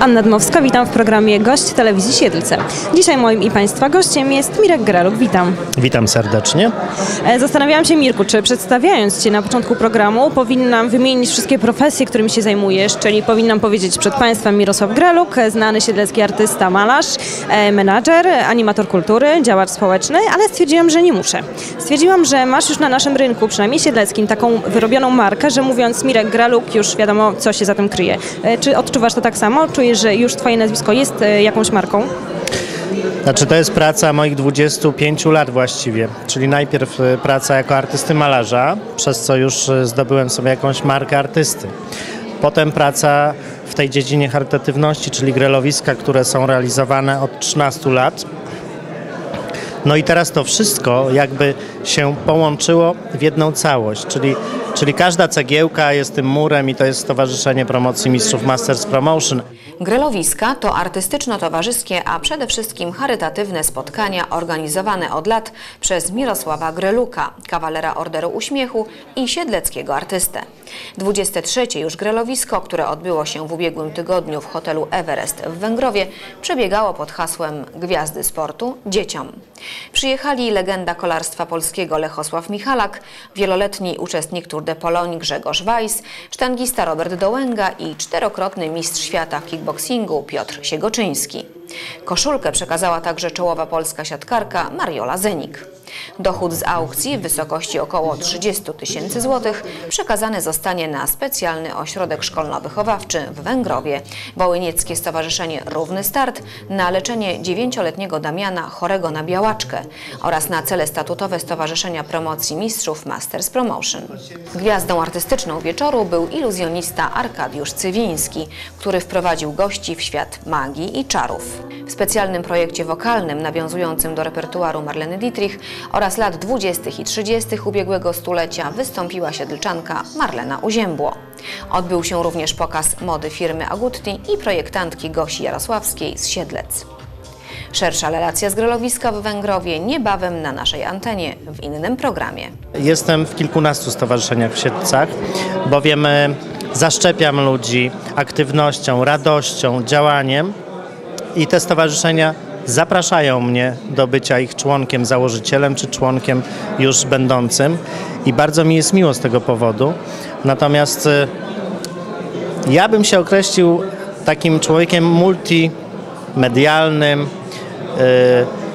Anna Dmowska, witam w programie Gość Telewizji Siedlce. Dzisiaj moim i Państwa gościem jest Mirek Greluk, witam. Witam serdecznie. E, Zastanawiałam się, Mirku, czy przedstawiając Cię na początku programu powinnam wymienić wszystkie profesje, którymi się zajmujesz, czyli powinnam powiedzieć przed Państwem Mirosław Greluk, e, znany siedlecki artysta, malarz, e, menadżer, animator kultury, działacz społeczny, ale stwierdziłam, że nie muszę. Stwierdziłam, że masz już na naszym rynku, przynajmniej siedleckim, taką wyrobioną markę, że mówiąc Mirek Greluk już wiadomo, co się za tym kryje. Czy odczuwasz to tak samo? Czujesz, że już Twoje nazwisko jest e, jakąś marką? Znaczy to jest praca moich 25 lat właściwie, czyli najpierw e, praca jako artysty malarza, przez co już e, zdobyłem sobie jakąś markę artysty. Potem praca w tej dziedzinie charytatywności, czyli grelowiska, które są realizowane od 13 lat. No i teraz to wszystko jakby się połączyło w jedną całość, czyli, czyli każda cegiełka jest tym murem i to jest Stowarzyszenie Promocji Mistrzów Masters Promotion. Grelowiska to artystyczno-towarzyskie, a przede wszystkim charytatywne spotkania organizowane od lat przez Mirosława Greluka, kawalera Orderu Uśmiechu i siedleckiego artystę. 23. już grelowisko, które odbyło się w ubiegłym tygodniu w hotelu Everest w Węgrowie, przebiegało pod hasłem Gwiazdy Sportu Dzieciom. Przyjechali legenda kolarstwa polskiego Lechosław Michalak, wieloletni uczestnik Tour de Pologne Grzegorz Weiss, sztangista Robert Dołęga i czterokrotny mistrz świata w kickboxingu Piotr Siegoczyński. Koszulkę przekazała także czołowa polska siatkarka Mariola Zenik. Dochód z aukcji w wysokości około 30 tysięcy złotych przekazany zostanie na specjalny ośrodek szkolno-wychowawczy w Węgrowie, Wołynieckie Stowarzyszenie Równy Start na leczenie dziewięcioletniego Damiana chorego na białaczkę oraz na cele statutowe Stowarzyszenia Promocji Mistrzów Masters Promotion. Gwiazdą artystyczną wieczoru był iluzjonista Arkadiusz Cywiński, który wprowadził gości w świat magii i czarów. W specjalnym projekcie wokalnym nawiązującym do repertuaru Marleny Dietrich oraz lat 20. i 30. ubiegłego stulecia wystąpiła siedlczanka Marlena Uziębło. Odbył się również pokaz mody firmy Agutti i projektantki Gosi Jarosławskiej z Siedlec. Szersza relacja z Grelowiska w Węgrowie niebawem na naszej antenie w innym programie. Jestem w kilkunastu stowarzyszeniach w Siedlcach, bowiem e, zaszczepiam ludzi aktywnością, radością, działaniem i te stowarzyszenia zapraszają mnie do bycia ich członkiem, założycielem czy członkiem już będącym i bardzo mi jest miło z tego powodu. Natomiast e, ja bym się określił takim człowiekiem multimedialnym, e,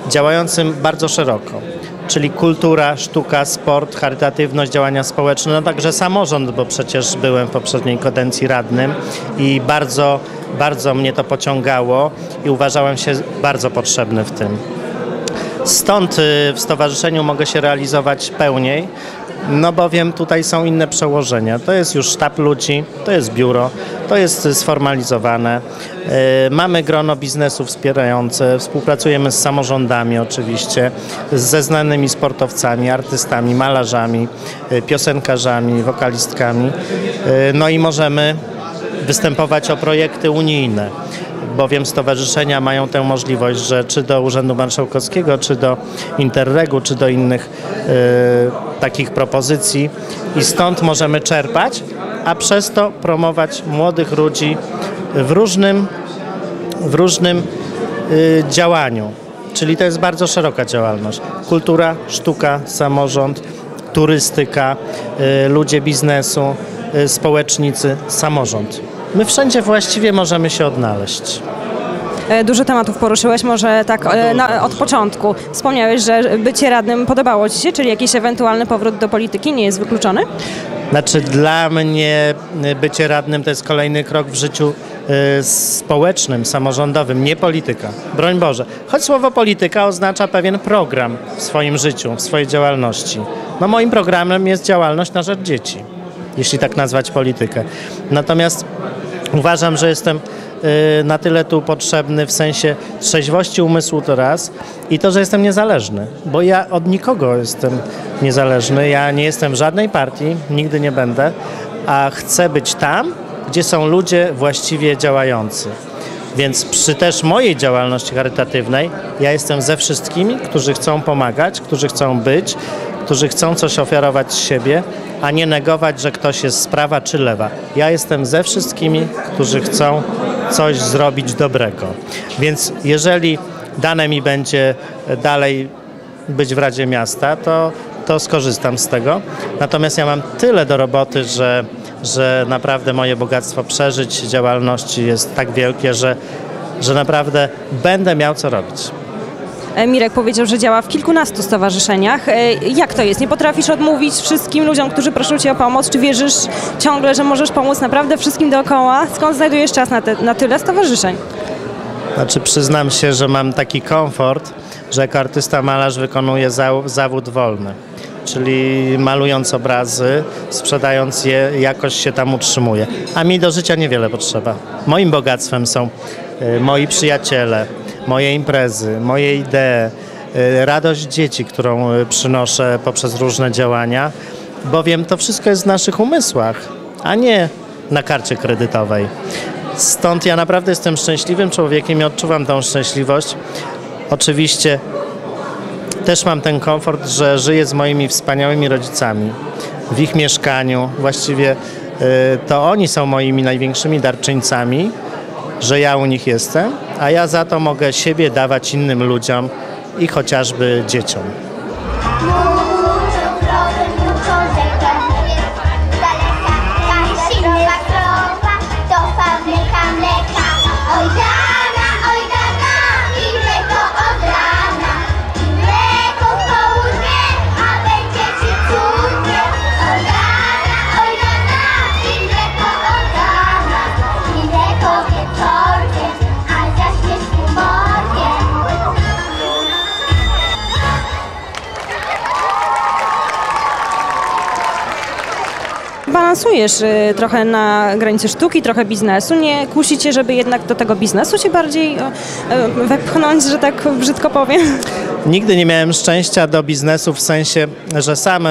działającym bardzo szeroko. Czyli kultura, sztuka, sport, charytatywność, działania społeczne, no także samorząd, bo przecież byłem w poprzedniej kadencji radnym i bardzo, bardzo mnie to pociągało i uważałem się bardzo potrzebny w tym. Stąd y, w stowarzyszeniu mogę się realizować pełniej, no bowiem tutaj są inne przełożenia. To jest już sztab ludzi, to jest biuro, to jest y, sformalizowane. Y, Mamy grono biznesu wspierające, współpracujemy z samorządami oczywiście, ze znanymi sportowcami, artystami, malarzami, piosenkarzami, wokalistkami. No i możemy występować o projekty unijne, bowiem stowarzyszenia mają tę możliwość, że czy do Urzędu Marszałkowskiego, czy do Interregu, czy do innych e, takich propozycji i stąd możemy czerpać, a przez to promować młodych ludzi w różnym, w różnym y, działaniu. Czyli to jest bardzo szeroka działalność. Kultura, sztuka, samorząd, turystyka, y, ludzie biznesu, y, społecznicy, samorząd. My wszędzie właściwie możemy się odnaleźć. E, Dużo tematów poruszyłeś, może tak e, na, od początku. Wspomniałeś, że bycie radnym podobało Ci się, czyli jakiś ewentualny powrót do polityki nie jest wykluczony? Znaczy dla mnie y, bycie radnym to jest kolejny krok w życiu y, społecznym, samorządowym, nie polityka. Broń Boże. Choć słowo polityka oznacza pewien program w swoim życiu, w swojej działalności. No moim programem jest działalność na rzecz dzieci, jeśli tak nazwać politykę. Natomiast uważam, że jestem y, na tyle tu potrzebny w sensie trzeźwości umysłu to raz i to, że jestem niezależny, bo ja od nikogo jestem niezależny, ja nie jestem w żadnej partii, nigdy nie będę, a chcę być tam, gdzie są ludzie właściwie działający. Więc przy też mojej działalności charytatywnej ja jestem ze wszystkimi, którzy chcą pomagać, którzy chcą być, którzy chcą coś ofiarować z siebie, a nie negować, że ktoś jest z prawa czy lewa. Ja jestem ze wszystkimi, którzy chcą coś zrobić dobrego. Więc jeżeli dane mi będzie dalej być w Radzie Miasta, to, to skorzystam z tego. Natomiast ja mam tyle do roboty, że, że naprawdę moje bogactwo przeżyć działalności jest tak wielkie, że, że naprawdę będę miał co robić. E, Mirek powiedział, że działa w kilkunastu stowarzyszeniach. E, Jak to jest? Nie potrafisz odmówić wszystkim ludziom, którzy proszą cię o pomoc? Czy wierzysz ciągle, że możesz pomóc naprawdę wszystkim dookoła? Skąd znajdujesz czas na, te, na tyle stowarzyszeń? Znaczy przyznam się, że mam taki komfort, że jako artysta malarz wykonuję za, zawód wolny. Czyli malując obrazy, sprzedając je, jakoś się tam utrzymuję. A mi do życia niewiele potrzeba. Moim bogactwem są y, moi przyjaciele, moje imprezy, moje idee, y, radość dzieci, którą y, przynoszę poprzez różne działania, bowiem to wszystko jest w naszych umysłach, a nie na karcie kredytowej. Stąd ja naprawdę jestem szczęśliwym człowiekiem i odczuwam tą szczęśliwość. Oczywiście też mam ten komfort, że żyję z moimi wspaniałymi rodzicami w ich mieszkaniu. Właściwie y, to oni są moimi największymi darczyńcami, że ja u nich jestem, a ja za to mogę siebie dawać innym ludziom i chociażby dzieciom. Balansujesz y, trochę na granicy sztuki, trochę biznesu. Nie kusi cię, żeby jednak do tego biznesu się bardziej e, wepchnąć, że tak brzydko powiem? Nigdy nie miałem szczęścia do biznesu w sensie, że sam y,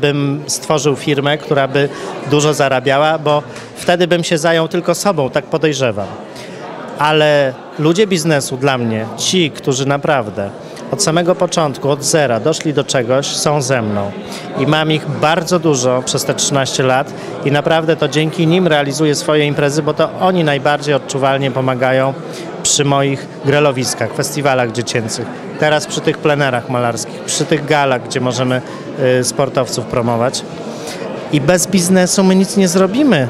bym stworzył firmę, która by dużo zarabiała, bo wtedy bym się zajął tylko sobą, tak podejrzewam. Ale ludzie biznesu dla mnie, ci, którzy naprawdę od samego początku, od zera doszli do czegoś, są ze mną. I mam ich bardzo dużo przez te 13 lat i naprawdę to dzięki nim realizuję swoje imprezy, bo to oni najbardziej odczuwalnie pomagają przy moich grelowiskach, festiwalach dziecięcych. Teraz przy tych plenerach malarskich, przy tych galach, gdzie możemy y, sportowców promować. I bez biznesu my nic nie zrobimy.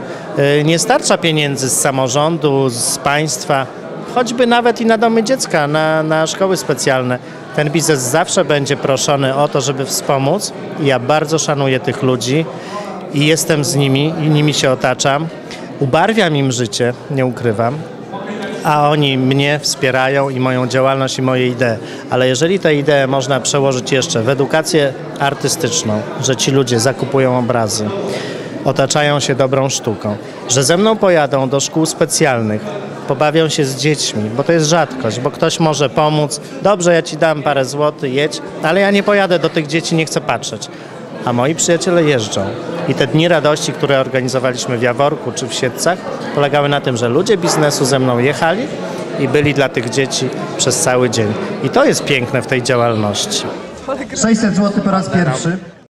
Y, Nie starcza pieniędzy z samorządu, z państwa, choćby nawet i na domy dziecka, na, na szkoły specjalne. Ten biznes zawsze będzie proszony o to, żeby wspomóc. Ja bardzo szanuję tych ludzi i jestem z nimi i nimi się otaczam. Ubarwiam im życie, nie ukrywam, a oni mnie wspierają i moją działalność i moje idee. Ale jeżeli te idee można przełożyć jeszcze w edukację artystyczną, że ci ludzie zakupują obrazy, otaczają się dobrą sztuką, że ze mną pojadą do szkół specjalnych, pobawią się z dziećmi, bo to jest rzadkość, bo ktoś może pomóc, dobrze, ja ci dam parę złotych, jedź, ale ja nie pojadę do tych dzieci, nie chcę patrzeć. A moi przyjaciele jeżdżą. I te dni radości, które organizowaliśmy w Jaworku czy w Siedcach, polegały na tym, że ludzie biznesu ze mną jechali i byli dla tych dzieci przez cały dzień. I to jest piękne w tej działalności. 600 zł po raz pierwszy.